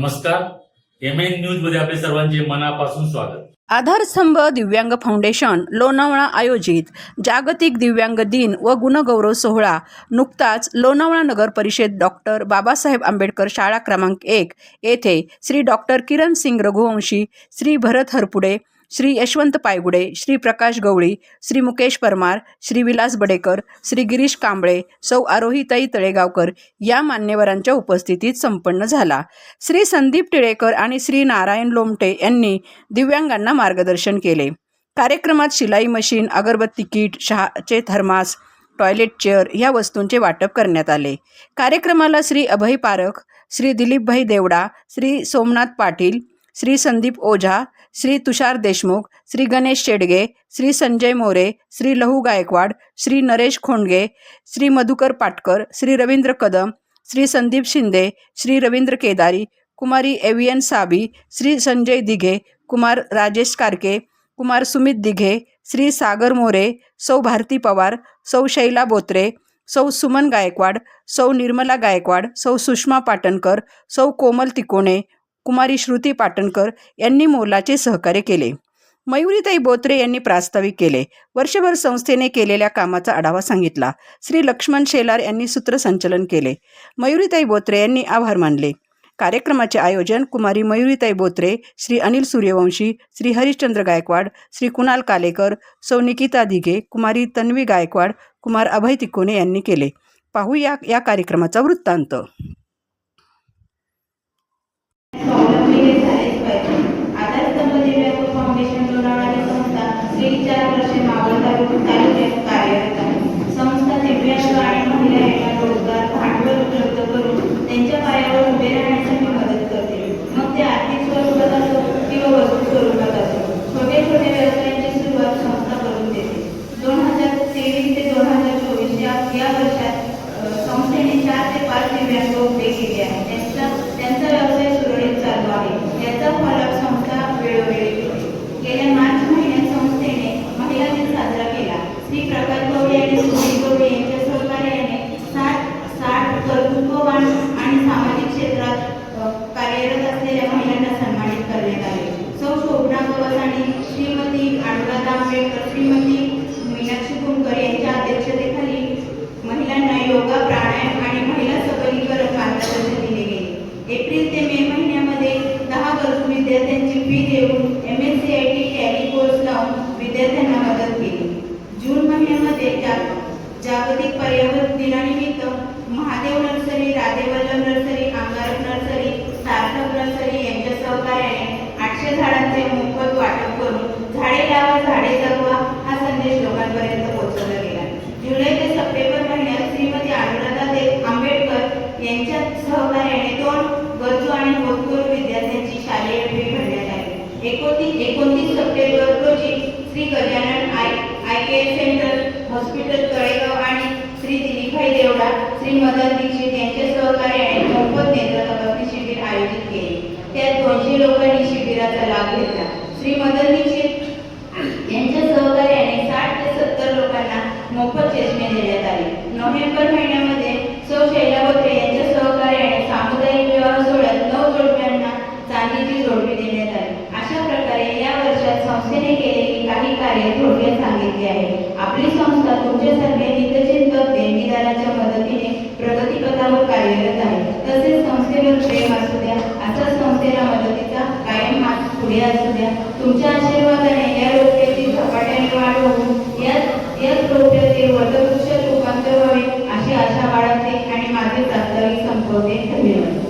नमस्कार. M N न्यूजमध्ये आपले सर्वांचे मनापासून स्वागत. आधारस्तंभ दिव्यांग फाउंडेशन लोणावळा आयोजित जागतिक दिव्यांग दिन व गुणगौरव सोहळा. नुकताच लोणावळा नगर परिषद डॉक्टर बाबासाहेब आंबेडकर शाळा क्रमांक एक येथे श्री डॉक्टर किरण सिंग रघुवंशी श्री भरत हरपुडे श्री यशवंत पायगुडे श्री प्रकाश गवळी श्री मुकेश परमार श्री विलास बडेकर श्री गिरीश कांबळे सौ आरोहीताई तळेगावकर या मान्यवरांच्या उपस्थितीत संपन्न झाला. श्री संदीप टिळेकर आणि श्री नारायण लोमटे यांनी दिव्यांगांना मार्गदर्शन केले. कार्यक्रमात शिलाई मशीन अगरबत्ती किट शहाचे थर्मास टॉयलेट चेअर ह्या वस्तूंचे वाटप करण्यात आले. कार्यक्रमाला श्री अभय पारख श्री दिलीपभाई देवडा श्री सोमनाथ पाटील श्री संदीप ओझा श्री तुषार देशमुख श्री गणेश शेडगे श्री संजय मोरे श्री लहू गायकवाड श्री नरेश खोंडगे श्री मधुकर पाटकर श्री रवींद्र कदम श्री संदीप शिंदे श्री रवींद्र केदारी कुमारी एव्हियन साबी श्री संजय दिघे कुमार राजेश कारके कुमार सुमित दिघे श्री सागर मोरे सौ भारती पवार सौ शैला बोत्रे सौ सुमन गायकवाड सौ निर्मला गायकवाड सौ सुषमा पाटणकर सौ कोमल तिकोणे कुमारी श्रुती पाटणकर यांनी मोलाचे सहकार्य केले. मयुरीताई बोत्रे यांनी प्रास्ताविक केले. वर्षभर संस्थेने केलेल्या कामाचा आढावा सांगितला. श्री लक्ष्मण शेलार यांनी सूत्रसंचलन केले. मयुरीताई बोत्रे यांनी आभार मानले. कार्यक्रमाचे आयोजन कुमारी मयुरीताई बोत्रे श्री अनिल सूर्यवंशी श्री हरिश्चंद्र गायकवाड श्री कुणाल कालेकर सौ निकिता दिघे कुमारी तन्वी गायकवाड कुमार अभय तिकोने यांनी केले. पाहूया या कार्यक्रमाचा वृत्तांत स्वावलंबी झालेच पाहिजे आधारस्तंभ दिव्यांग फाउंडेशन लोणावळा संस्था श्री चार वर्षे मावळ तालुक्यात कार्यरत आहे. આંબેડકર શ્રીમતી મીનાક્ષી કરી यांच्या सहकार्याने दोन गरजू आणि होतकरू विद्यार्थ्यांची शालेय फी भरण्यात आली. एकोणतीस एकोणतीस सप्टेंबर रोजी Shri Gajanan eye eye care centre hospital Talegaon आणि श्री दिलीपभाई देवडा श्री मदन दीक्षित यांच्या सहकार्याने मोफत नेत्र तपासणी शिबिर आयोजित केले. त्यात दोनशे लोकांनी शिबिराचा लाभ घेतला. श्री मदन दीक्षित यांच्या सहकार्याने साठ ते सत्तर लोकांना मोफत चष्मे देण्यात आले. नोव्हेंबर महिन्यामध्ये सौ शैला चांदीची देण्यात आली. अशा प्रकारे या वर्षात संस्थेने केलेली काही कार्य थोडक्यात सांगितली आहे. आपली संस्था तुमच्यासारख्या हितचिंतक देणगीदाराच्या मदतीने प्रगतीपथावर कार्यरत आहे. तसेच संस्थेवर प्रेम असू द्या असा संस्थेला मदतीचा कायम हात पुढे असू द्या. तुमच्या आशीर्वादाने या रोप्याची झपाट्याने वाढ होऊन याच याच रोप्याचे वटवृक्ष रूपांतर व्हावे अशी आशा बाळगते आणि माझे प्रास्ताविक संपवते. धन्यवाद.